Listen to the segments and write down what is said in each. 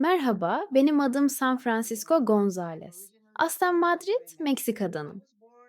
Merhaba, benim adım San Francisco Gonzalez. Aslen Madrid, Meksika'danım.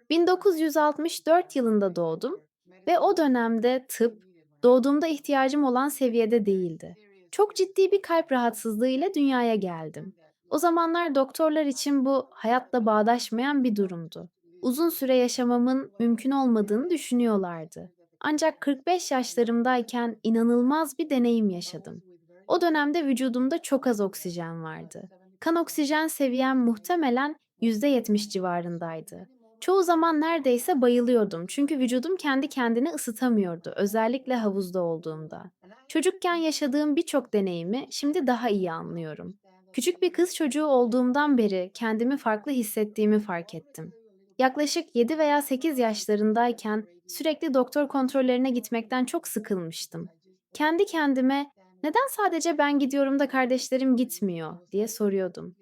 1964 yılında doğdum ve o dönemde tıp, doğduğumda ihtiyacım olan seviyede değildi. Çok ciddi bir kalp rahatsızlığı ile dünyaya geldim. O zamanlar doktorlar için bu hayatla bağdaşmayan bir durumdu. Uzun süre yaşamamın mümkün olmadığını düşünüyorlardı. Ancak 45 yaşlarımdayken inanılmaz bir deneyim yaşadım. O dönemde vücudumda çok az oksijen vardı. Kan oksijen seviyem muhtemelen %70 civarındaydı. Çoğu zaman neredeyse bayılıyordum çünkü vücudum kendi kendini ısıtamıyordu, özellikle havuzda olduğumda. Çocukken yaşadığım birçok deneyimi şimdi daha iyi anlıyorum. Küçük bir kız çocuğu olduğumdan beri kendimi farklı hissettiğimi fark ettim. Yaklaşık 7 veya 8 yaşlarındayken sürekli doktor kontrollerine gitmekten çok sıkılmıştım. Kendi kendime neden sadece ben gidiyorum da kardeşlerim gitmiyor diye soruyordum.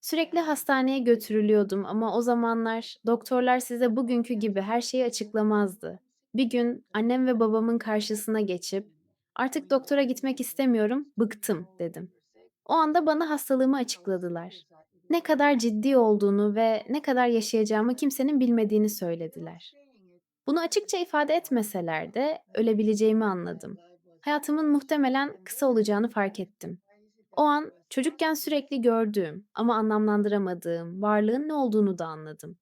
Sürekli hastaneye götürülüyordum ama o zamanlar doktorlar size bugünkü gibi her şeyi açıklamazdı. Bir gün annem ve babamın karşısına geçip "Artık doktora gitmek istemiyorum, bıktım." dedim. O anda bana hastalığımı açıkladılar. Ne kadar ciddi olduğunu ve ne kadar yaşayacağımı kimsenin bilmediğini söylediler. Bunu açıkça ifade etmeseler de ölebileceğimi anladım. Hayatımın muhtemelen kısa olacağını fark ettim. O an çocukken sürekli gördüğüm ama anlamlandıramadığım varlığın ne olduğunu da anladım.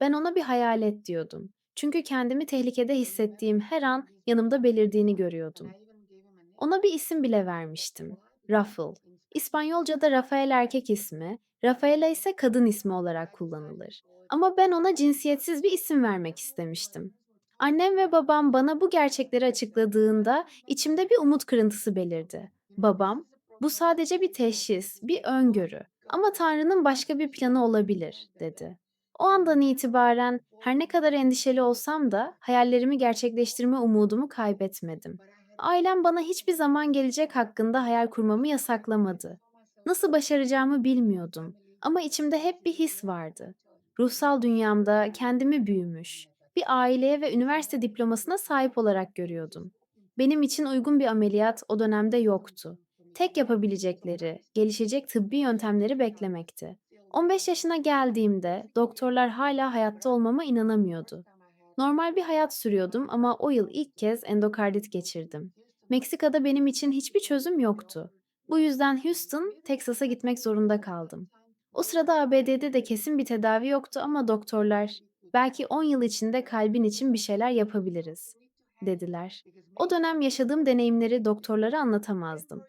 Ben ona bir hayalet diyordum. Çünkü kendimi tehlikede hissettiğim her an yanımda belirdiğini görüyordum. Ona bir isim bile vermiştim. Ruffle. İspanyolca'da Rafael erkek ismi, Rafaela ise kadın ismi olarak kullanılır. Ama ben ona cinsiyetsiz bir isim vermek istemiştim. Annem ve babam bana bu gerçekleri açıkladığında içimde bir umut kırıntısı belirdi. Babam, bu sadece bir teşhis, bir öngörü ama Tanrı'nın başka bir planı olabilir, dedi. O andan itibaren her ne kadar endişeli olsam da hayallerimi gerçekleştirme umudumu kaybetmedim. Ailem bana hiçbir zaman gelecek hakkında hayal kurmamı yasaklamadı. Nasıl başaracağımı bilmiyordum ama içimde hep bir his vardı. Ruhsal dünyamda kendimi büyümüş, bir aileye ve üniversite diplomasına sahip olarak görüyordum. Benim için uygun bir ameliyat o dönemde yoktu. Tek yapabilecekleri, gelişecek tıbbi yöntemleri beklemekti. 15 yaşına geldiğimde doktorlar hala hayatta olmama inanamıyordu. Normal bir hayat sürüyordum ama o yıl ilk kez endokardit geçirdim. Meksika'da benim için hiçbir çözüm yoktu. Bu yüzden Houston, Texas'a gitmek zorunda kaldım. O sırada ABD'de de kesin bir tedavi yoktu ama doktorlar, belki 10 yıl içinde kalbin için bir şeyler yapabiliriz, dediler. O dönem yaşadığım deneyimleri doktorlara anlatamazdım.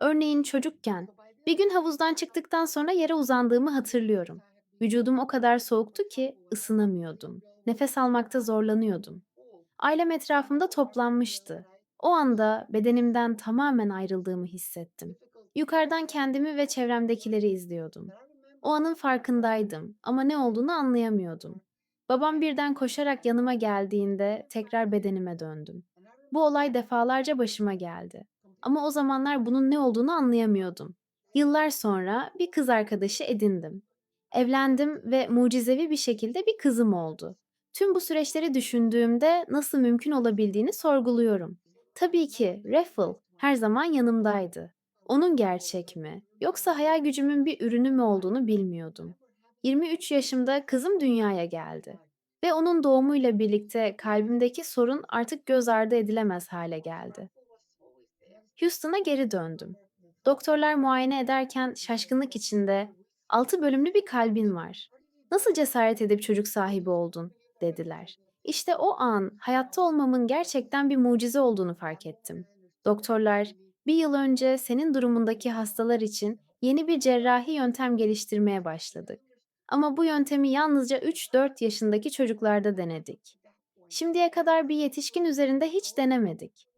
Örneğin çocukken bir gün havuzdan çıktıktan sonra yere uzandığımı hatırlıyorum. Vücudum o kadar soğuktu ki ısınamıyordum. Nefes almakta zorlanıyordum. Ailem etrafımda toplanmıştı. O anda bedenimden tamamen ayrıldığımı hissettim. Yukarıdan kendimi ve çevremdekileri izliyordum. O anın farkındaydım ama ne olduğunu anlayamıyordum. Babam birden koşarak yanıma geldiğinde tekrar bedenime döndüm. Bu olay defalarca başıma geldi. Ama o zamanlar bunun ne olduğunu anlayamıyordum. Yıllar sonra bir kız arkadaşı edindim. Evlendim ve mucizevi bir şekilde bir kızım oldu. Tüm bu süreçleri düşündüğümde nasıl mümkün olabildiğini sorguluyorum. Tabii ki Raffle her zaman yanımdaydı. Onun gerçek mi, yoksa hayal gücümün bir ürünü mü olduğunu bilmiyordum. 23 yaşımda kızım dünyaya geldi ve onun doğumuyla birlikte kalbimdeki sorun artık göz ardı edilemez hale geldi. Houston'a geri döndüm. Doktorlar muayene ederken şaşkınlık içinde "6 bölümlü bir kalbin var. Nasıl cesaret edip çocuk sahibi oldun?" dediler. İşte o an hayatta olmamın gerçekten bir mucize olduğunu fark ettim. Doktorlar, "Bir yıl önce senin durumundaki hastalar için yeni bir cerrahi yöntem geliştirmeye başladık. Ama bu yöntemi yalnızca 3-4 yaşındaki çocuklarda denedik. Şimdiye kadar bir yetişkin üzerinde hiç denemedik."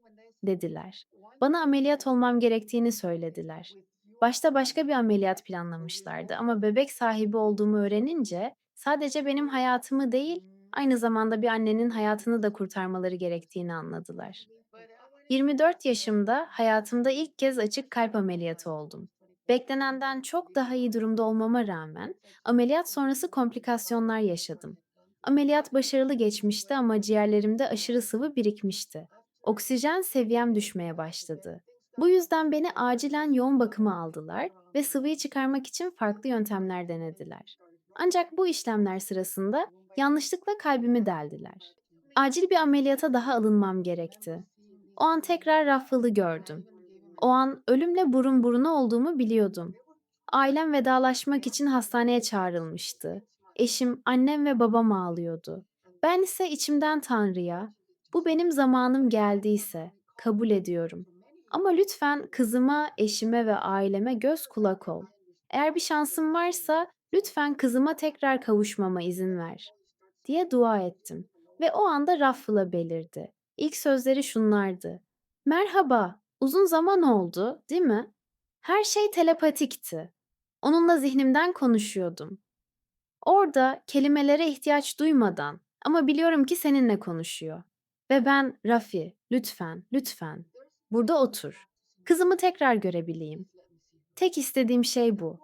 dediler. Bana ameliyat olmam gerektiğini söylediler. Başta başka bir ameliyat planlamışlardı ama bebek sahibi olduğumu öğrenince sadece benim hayatımı değil, aynı zamanda bir annenin hayatını da kurtarmaları gerektiğini anladılar. 24 yaşımda hayatımda ilk kez açık kalp ameliyatı oldum. Beklenenden çok daha iyi durumda olmama rağmen ameliyat sonrası komplikasyonlar yaşadım. Ameliyat başarılı geçmişti ama ciğerlerimde aşırı sıvı birikmişti. Oksijen seviyem düşmeye başladı. Bu yüzden beni acilen yoğun bakıma aldılar ve sıvıyı çıkarmak için farklı yöntemler denediler. Ancak bu işlemler sırasında yanlışlıkla kalbimi deldiler. Acil bir ameliyata daha alınmam gerekti. O an tekrar Raffle'ı gördüm. O an ölümle burun buruna olduğumu biliyordum. Ailem vedalaşmak için hastaneye çağrılmıştı. Eşim, annem ve babam ağlıyordu. Ben ise içimden Tanrı'ya, bu benim zamanım geldiyse kabul ediyorum. Ama lütfen kızıma, eşime ve aileme göz kulak ol. Eğer bir şansım varsa lütfen kızıma tekrar kavuşmama izin ver, diye dua ettim. Ve o anda Raffle'a belirdi. İlk sözleri şunlardı. Merhaba, uzun zaman oldu, değil mi? Her şey telepatikti. Onunla zihnimden konuşuyordum. Orada kelimelere ihtiyaç duymadan ama biliyorum ki seninle konuşuyor. Ve ben Rafi, lütfen, lütfen burada otur. Kızımı tekrar görebileyim. Tek istediğim şey bu.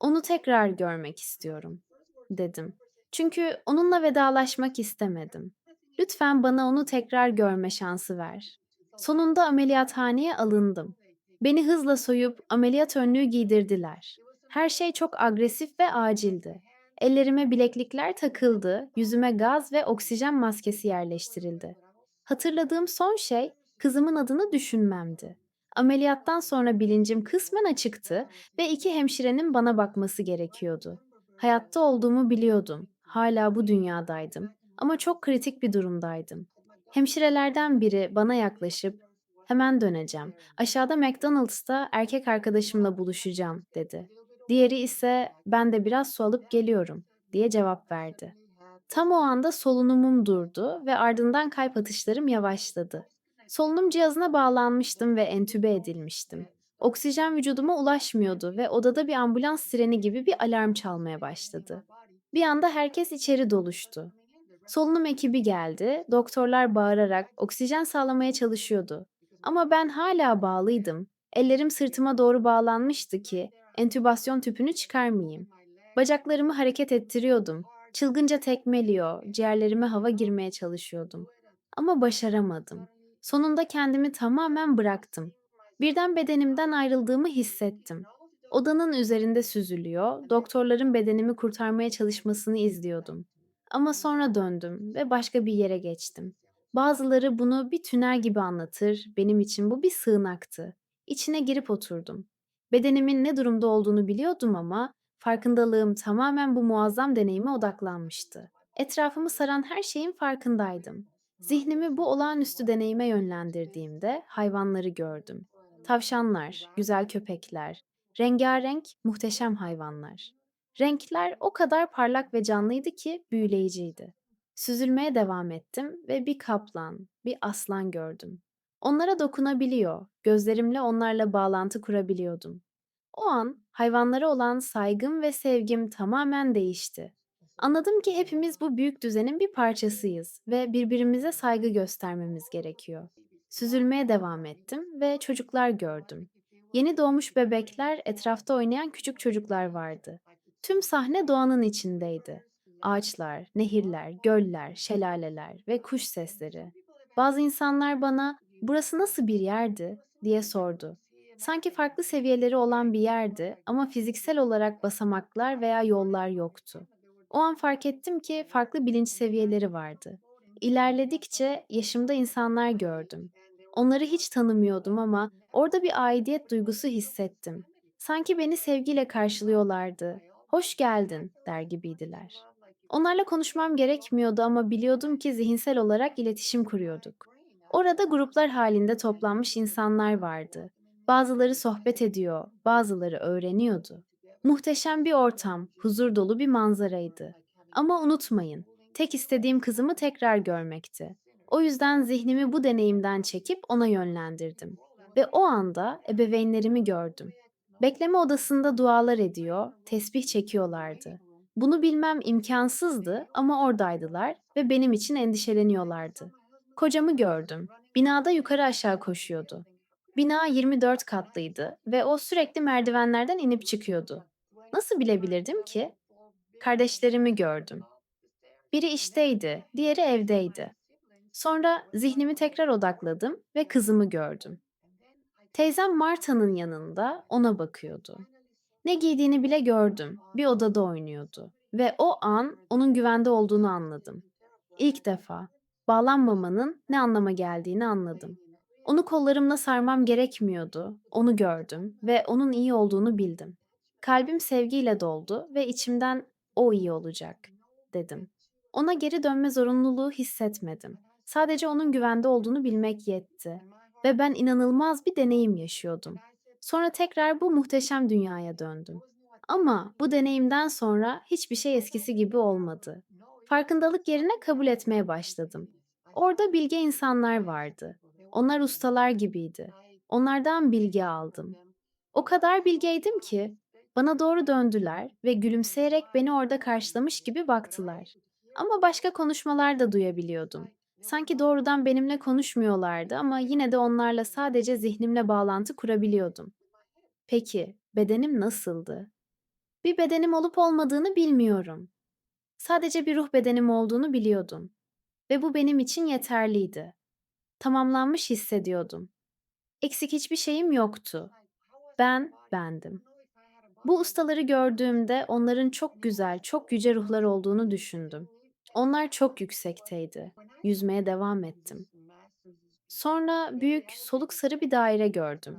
Onu tekrar görmek istiyorum, dedim. Çünkü onunla vedalaşmak istemedim. Lütfen bana onu tekrar görme şansı ver. Sonunda ameliyathaneye alındım. Beni hızla soyup ameliyat önlüğü giydirdiler. Her şey çok agresif ve acildi. Ellerime bileklikler takıldı, yüzüme gaz ve oksijen maskesi yerleştirildi. Hatırladığım son şey kızımın adını düşünmemdi. Ameliyattan sonra bilincim kısmen açıktı ve iki hemşirenin bana bakması gerekiyordu. Hayatta olduğumu biliyordum. Hala bu dünyadaydım ama çok kritik bir durumdaydım. Hemşirelerden biri bana yaklaşıp "Hemen döneceğim. Aşağıda McDonald's'ta erkek arkadaşımla buluşacağım." dedi. Diğeri ise "Ben de biraz su alıp geliyorum." diye cevap verdi. Tam o anda solunumum durdu ve ardından kalp atışlarım yavaşladı. Solunum cihazına bağlanmıştım ve entübe edilmiştim. Oksijen vücuduma ulaşmıyordu ve odada bir ambulans sireni gibi bir alarm çalmaya başladı. Bir anda herkes içeri doluştu. Solunum ekibi geldi, doktorlar bağırarak oksijen sağlamaya çalışıyordu. Ama ben hala bağlıydım. Ellerim sırtıma doğru bağlanmıştı ki entübasyon tüpünü çıkarmayayım. Bacaklarımı hareket ettiriyordum. Çılgınca tekmeliyor, ciğerlerime hava girmeye çalışıyordum. Ama başaramadım. Sonunda kendimi tamamen bıraktım. Birden bedenimden ayrıldığımı hissettim. Odanın üzerinde süzülüyor, doktorların bedenimi kurtarmaya çalışmasını izliyordum. Ama sonra döndüm ve başka bir yere geçtim. Bazıları bunu bir tünel gibi anlatır, benim için bu bir sığınaktı. İçine girip oturdum. Bedenimin ne durumda olduğunu biliyordum ama farkındalığım tamamen bu muazzam deneyime odaklanmıştı. Etrafımı saran her şeyin farkındaydım. Zihnimi bu olağanüstü deneyime yönlendirdiğimde hayvanları gördüm. Tavşanlar, güzel köpekler, rengarenk, muhteşem hayvanlar. Renkler o kadar parlak ve canlıydı ki büyüleyiciydi. Süzülmeye devam ettim ve bir kaplan, bir aslan gördüm. Onlara dokunabiliyor, gözlerimle onlarla bağlantı kurabiliyordum. O an hayvanlara olan saygım ve sevgim tamamen değişti. Anladım ki hepimiz bu büyük düzenin bir parçasıyız ve birbirimize saygı göstermemiz gerekiyor. Süzülmeye devam ettim ve çocuklar gördüm. Yeni doğmuş bebekler, etrafta oynayan küçük çocuklar vardı. Tüm sahne doğanın içindeydi. Ağaçlar, nehirler, göller, şelaleler ve kuş sesleri. Bazı insanlar bana "Burası nasıl bir yerdi?" diye sordu. Sanki farklı seviyeleri olan bir yerdi ama fiziksel olarak basamaklar veya yollar yoktu. O an fark ettim ki farklı bilinç seviyeleri vardı. İlerledikçe yaşımda insanlar gördüm. Onları hiç tanımıyordum ama orada bir aidiyet duygusu hissettim. Sanki beni sevgiyle karşılıyorlardı. "Hoş geldin." der gibiydiler. Onlarla konuşmam gerekmiyordu ama biliyordum ki zihinsel olarak iletişim kuruyorduk. Orada gruplar halinde toplanmış insanlar vardı. Bazıları sohbet ediyor, bazıları öğreniyordu. Muhteşem bir ortam, huzur dolu bir manzaraydı. Ama unutmayın, tek istediğim kızımı tekrar görmekti. O yüzden zihnimi bu deneyimden çekip ona yönlendirdim. Ve o anda ebeveynlerimi gördüm. Bekleme odasında dualar ediyor, tesbih çekiyorlardı. Bunu bilmem imkansızdı ama oradaydılar ve benim için endişeleniyorlardı. Kocamı gördüm. Binada yukarı aşağı koşuyordu. Bina 24 katlıydı ve o sürekli merdivenlerden inip çıkıyordu. Nasıl bilebilirdim ki? Kardeşlerimi gördüm. Biri işteydi, diğeri evdeydi. Sonra zihnimi tekrar odakladım ve kızımı gördüm. Teyzem Marta'nın yanında ona bakıyordu. Ne giydiğini bile gördüm. Bir odada oynuyordu ve o an onun güvende olduğunu anladım. İlk defa bağlanmamanın ne anlama geldiğini anladım. Onu kollarımla sarmam gerekmiyordu. Onu gördüm ve onun iyi olduğunu bildim. Kalbim sevgiyle doldu ve içimden o iyi olacak dedim. Ona geri dönme zorunluluğu hissetmedim. Sadece onun güvende olduğunu bilmek yetti ve ben inanılmaz bir deneyim yaşıyordum. Sonra tekrar bu muhteşem dünyaya döndüm. Ama bu deneyimden sonra hiçbir şey eskisi gibi olmadı. Farkındalık yerine kabul etmeye başladım. Orada bilge insanlar vardı. Onlar ustalar gibiydi. Onlardan bilgi aldım. O kadar bilgeydim ki bana doğru döndüler ve gülümseyerek beni orada karşılamış gibi baktılar. Ama başka konuşmalar da duyabiliyordum. Sanki doğrudan benimle konuşmuyorlardı ama yine de onlarla sadece zihnimle bağlantı kurabiliyordum. Peki, bedenim nasıldı? Bir bedenim olup olmadığını bilmiyorum. Sadece bir ruh bedenim olduğunu biliyordum ve bu benim için yeterliydi. Tamamlanmış hissediyordum. Eksik hiçbir şeyim yoktu. Ben bendim. Bu ustaları gördüğümde onların çok güzel, çok yüce ruhlar olduğunu düşündüm. Onlar çok yüksekteydi. Yüzmeye devam ettim. Sonra büyük, soluk sarı bir daire gördüm.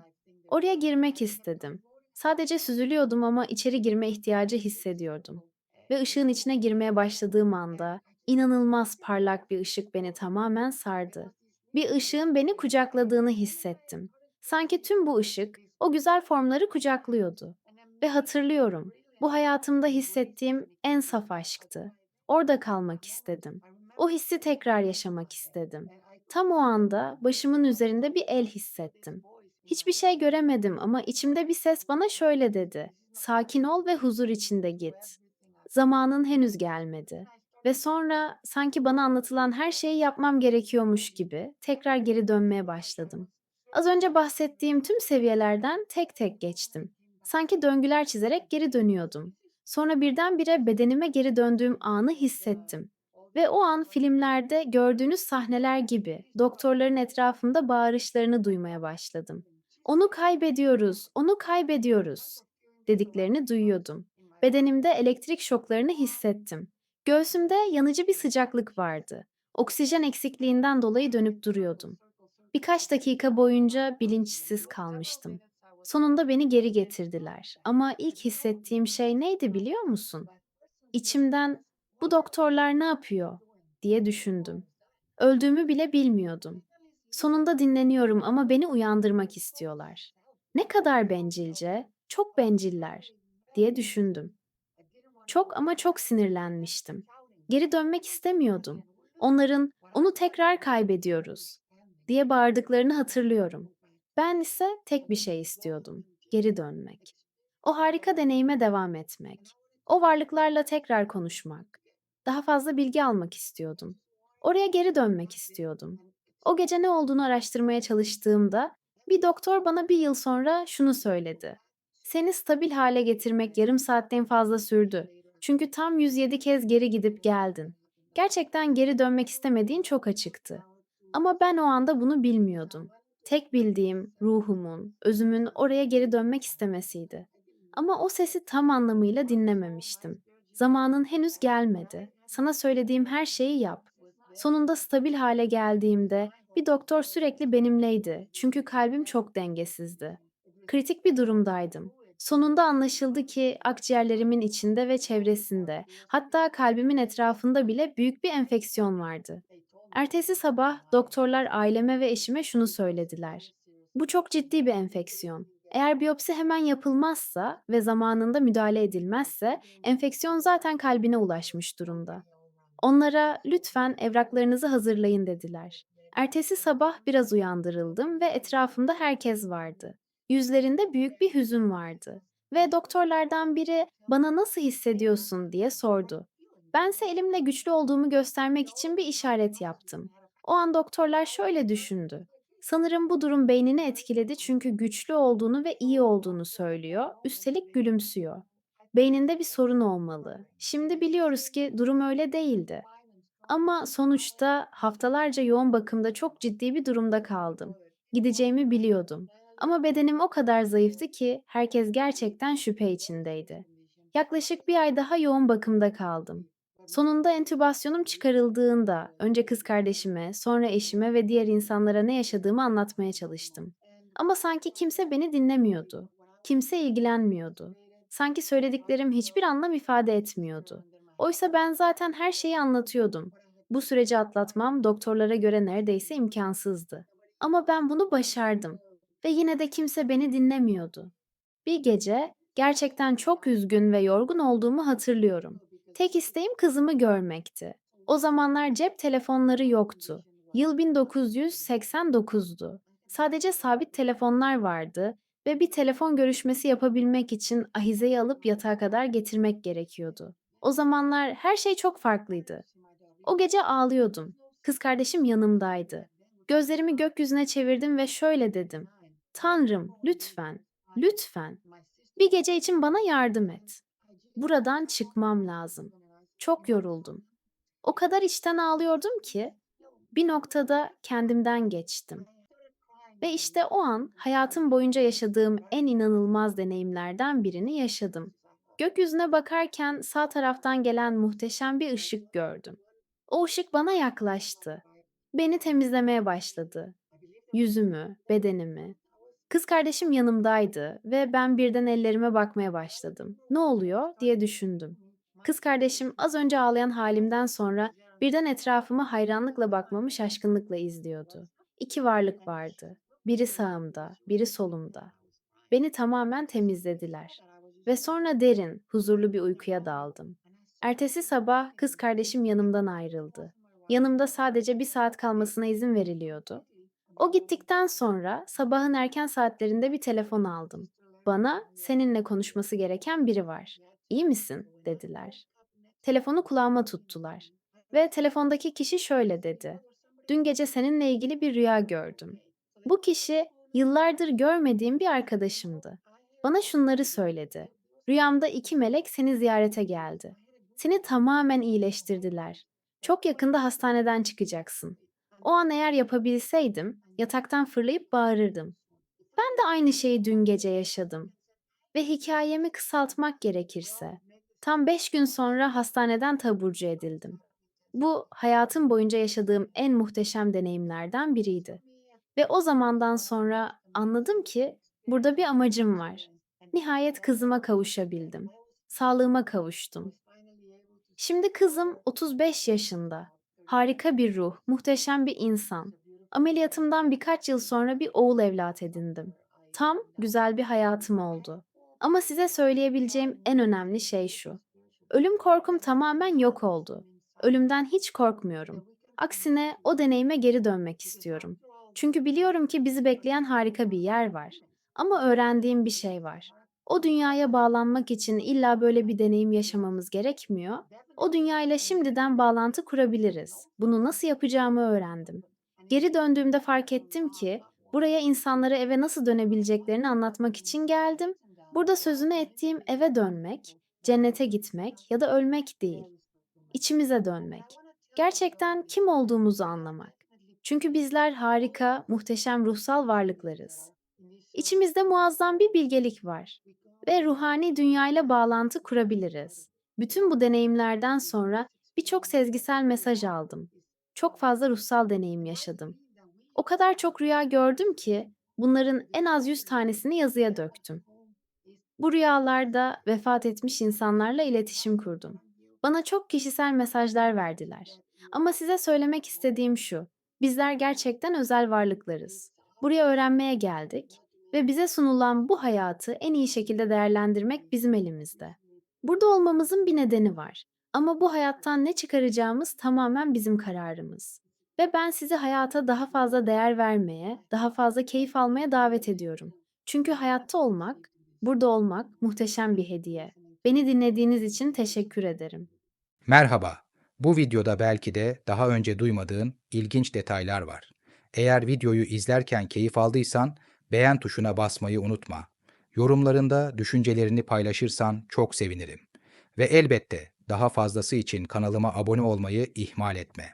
Oraya girmek istedim. Sadece süzülüyordum ama içeri girme ihtiyacı hissediyordum. Ve ışığın içine girmeye başladığım anda inanılmaz parlak bir ışık beni tamamen sardı. Bir ışığın beni kucakladığını hissettim. Sanki tüm bu ışık o güzel formları kucaklıyordu. Ve hatırlıyorum, bu hayatımda hissettiğim en saf aşktı. Orada kalmak istedim. O hissi tekrar yaşamak istedim. Tam o anda başımın üzerinde bir el hissettim. Hiçbir şey göremedim ama içimde bir ses bana şöyle dedi: "Sakin ol ve huzur içinde git." Zamanın henüz gelmedi ve sonra sanki bana anlatılan her şeyi yapmam gerekiyormuş gibi tekrar geri dönmeye başladım. Az önce bahsettiğim tüm seviyelerden tek tek geçtim. Sanki döngüler çizerek geri dönüyordum. Sonra birdenbire bedenime geri döndüğüm anı hissettim. Ve o an filmlerde gördüğünüz sahneler gibi doktorların etrafımda bağırışlarını duymaya başladım. "Onu kaybediyoruz, onu kaybediyoruz." dediklerini duyuyordum. Bedenimde elektrik şoklarını hissettim. Göğsümde yanıcı bir sıcaklık vardı. Oksijen eksikliğinden dolayı dönüp duruyordum. Birkaç dakika boyunca bilinçsiz kalmıştım. Sonunda beni geri getirdiler ama ilk hissettiğim şey neydi biliyor musun? İçimden "Bu doktorlar ne yapıyor?" diye düşündüm. Öldüğümü bile bilmiyordum. Sonunda dinleniyorum ama beni uyandırmak istiyorlar. Ne kadar bencilce, çok benciller diye düşündüm. Çok ama çok sinirlenmiştim. Geri dönmek istemiyordum. Onların "Onu tekrar kaybediyoruz." diye bağırdıklarını hatırlıyorum. Ben ise tek bir şey istiyordum. Geri dönmek. O harika deneyime devam etmek. O varlıklarla tekrar konuşmak. Daha fazla bilgi almak istiyordum. Oraya geri dönmek istiyordum. O gece ne olduğunu araştırmaya çalıştığımda bir doktor bana bir yıl sonra şunu söyledi. Seni stabil hale getirmek yarım saatten fazla sürdü. Çünkü tam 107 kez geri gidip geldin. Gerçekten geri dönmek istemediğin çok açıktı. Ama ben o anda bunu bilmiyordum. Tek bildiğim ruhumun, özümün oraya geri dönmek istemesiydi. Ama o sesi tam anlamıyla dinlememiştim. Zamanın henüz gelmedi. Sana söylediğim her şeyi yap. Sonunda stabil hale geldiğimde bir doktor sürekli benimleydi. Çünkü kalbim çok dengesizdi. Kritik bir durumdaydım. Sonunda anlaşıldı ki akciğerlerimin içinde ve çevresinde, hatta kalbimin etrafında bile büyük bir enfeksiyon vardı. Ertesi sabah doktorlar aileme ve eşime şunu söylediler. Bu çok ciddi bir enfeksiyon. Eğer biyopsi hemen yapılmazsa ve zamanında müdahale edilmezse enfeksiyon zaten kalbine ulaşmış durumda. Onlara lütfen evraklarınızı hazırlayın dediler. Ertesi sabah biraz uyandırıldım ve etrafımda herkes vardı. Yüzlerinde büyük bir hüzün vardı ve doktorlardan biri bana nasıl hissediyorsun diye sordu. Bense elimle güçlü olduğumu göstermek için bir işaret yaptım. O an doktorlar şöyle düşündü. Sanırım bu durum beynini etkiledi çünkü güçlü olduğunu ve iyi olduğunu söylüyor, üstelik gülümsüyor. Beyninde bir sorun olmalı. Şimdi biliyoruz ki durum öyle değildi. Ama sonuçta haftalarca yoğun bakımda çok ciddi bir durumda kaldım. Gideceğimi biliyordum. Ama bedenim o kadar zayıftı ki herkes gerçekten şüphe içindeydi. Yaklaşık bir ay daha yoğun bakımda kaldım. Sonunda entübasyonum çıkarıldığında önce kız kardeşime, sonra eşime ve diğer insanlara ne yaşadığımı anlatmaya çalıştım. Ama sanki kimse beni dinlemiyordu. Kimse ilgilenmiyordu. Sanki söylediklerim hiçbir anlam ifade etmiyordu. Oysa ben zaten her şeyi anlatıyordum. Bu süreci atlatmam doktorlara göre neredeyse imkansızdı. Ama ben bunu başardım ve yine de kimse beni dinlemiyordu. Bir gece gerçekten çok üzgün ve yorgun olduğumu hatırlıyorum. Tek isteğim kızımı görmekti. O zamanlar cep telefonları yoktu. Yıl 1989'du. Sadece sabit telefonlar vardı ve bir telefon görüşmesi yapabilmek için ahizeyi alıp yatağa kadar getirmek gerekiyordu. O zamanlar her şey çok farklıydı. O gece ağlıyordum. Kız kardeşim yanımdaydı. Gözlerimi gökyüzüne çevirdim ve şöyle dedim. Tanrım, lütfen, lütfen bir gece için bana yardım et. Buradan çıkmam lazım. Çok yoruldum. O kadar içten ağlıyordum ki bir noktada kendimden geçtim. Ve işte o an hayatım boyunca yaşadığım en inanılmaz deneyimlerden birini yaşadım. Gökyüzüne bakarken sağ taraftan gelen muhteşem bir ışık gördüm. O ışık bana yaklaştı. Beni temizlemeye başladı. Yüzümü, bedenimi. Kız kardeşim yanımdaydı ve ben birden ellerime bakmaya başladım. Ne oluyor diye düşündüm. Kız kardeşim az önce ağlayan halimden sonra birden etrafıma hayranlıkla bakmamı şaşkınlıkla izliyordu. İki varlık vardı. Biri sağımda, biri solumda. Beni tamamen temizlediler. Ve sonra derin, huzurlu bir uykuya daldım. Ertesi sabah kız kardeşim yanımdan ayrıldı. Yanımda sadece bir saat kalmasına izin veriliyordu. O gittikten sonra sabahın erken saatlerinde bir telefon aldım. Bana seninle konuşması gereken biri var. İyi misin? dediler. Telefonu kulağıma tuttular. Ve telefondaki kişi şöyle dedi. Dün gece seninle ilgili bir rüya gördüm. Bu kişi yıllardır görmediğim bir arkadaşımdı. Bana şunları söyledi. Rüyamda iki melek seni ziyarete geldi. Seni tamamen iyileştirdiler. Çok yakında hastaneden çıkacaksın. O an eğer yapabilseydim, yataktan fırlayıp bağırırdım. Ben de aynı şeyi dün gece yaşadım. Ve hikayemi kısaltmak gerekirse, tam beş gün sonra hastaneden taburcu edildim. Bu hayatım boyunca yaşadığım en muhteşem deneyimlerden biriydi. Ve o zamandan sonra anladım ki burada bir amacım var. Nihayet kızıma kavuşabildim. Sağlığıma kavuştum. Şimdi kızım 35 yaşında. Harika bir ruh, muhteşem bir insan. Ameliyatımdan birkaç yıl sonra bir oğul evlat edindim. Tam güzel bir hayatım oldu. Ama size söyleyebileceğim en önemli şey şu. Ölüm korkum tamamen yok oldu. Ölümden hiç korkmuyorum. Aksine o deneyime geri dönmek istiyorum. Çünkü biliyorum ki bizi bekleyen harika bir yer var. Ama öğrendiğim bir şey var. O dünyaya bağlanmak için illa böyle bir deneyim yaşamamız gerekmiyor. O dünyayla şimdiden bağlantı kurabiliriz. Bunu nasıl yapacağımı öğrendim. Geri döndüğümde fark ettim ki buraya insanlara eve nasıl dönebileceklerini anlatmak için geldim. Burada sözünü ettiğim eve dönmek, cennete gitmek ya da ölmek değil. İçimize dönmek. Gerçekten kim olduğumuzu anlamak. Çünkü bizler harika, muhteşem ruhsal varlıklarız. İçimizde muazzam bir bilgelik var ve ruhani dünyayla bağlantı kurabiliriz. Bütün bu deneyimlerden sonra birçok sezgisel mesaj aldım. Çok fazla ruhsal deneyim yaşadım. O kadar çok rüya gördüm ki bunların en az 100 tanesini yazıya döktüm. Bu rüyalarda vefat etmiş insanlarla iletişim kurdum. Bana çok kişisel mesajlar verdiler. Ama size söylemek istediğim şu. Bizler gerçekten özel varlıklarız. Buraya öğrenmeye geldik ve bize sunulan bu hayatı en iyi şekilde değerlendirmek bizim elimizde. Burada olmamızın bir nedeni var. Ama bu hayattan ne çıkaracağımız tamamen bizim kararımız. Ve ben sizi hayata daha fazla değer vermeye, daha fazla keyif almaya davet ediyorum. Çünkü hayatta olmak, burada olmak muhteşem bir hediye. Beni dinlediğiniz için teşekkür ederim. Merhaba. Bu videoda belki de daha önce duymadığın ilginç detaylar var. Eğer videoyu izlerken keyif aldıysan beğen tuşuna basmayı unutma. Yorumlarında düşüncelerini paylaşırsan çok sevinirim. Ve elbette daha fazlası için kanalıma abone olmayı ihmal etme.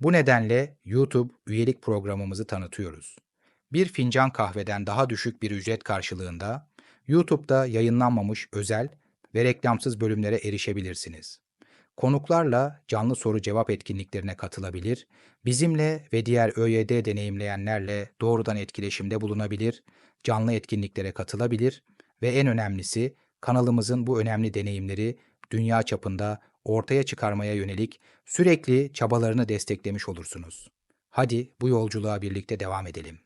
Bu nedenle YouTube üyelik programımızı tanıtıyoruz. bir fincan kahveden daha düşük bir ücret karşılığında YouTube'da yayınlanmamış özel ve reklamsız bölümlere erişebilirsiniz. Konuklarla canlı soru cevap etkinliklerine katılabilir, bizimle ve diğer ÖYD deneyimleyenlerle doğrudan etkileşimde bulunabilir, canlı etkinliklere katılabilir ve en önemlisi kanalımızın bu önemli deneyimleri dünya çapında ortaya çıkarmaya yönelik sürekli çabalarını desteklemiş olursunuz. Hadi bu yolculuğa birlikte devam edelim.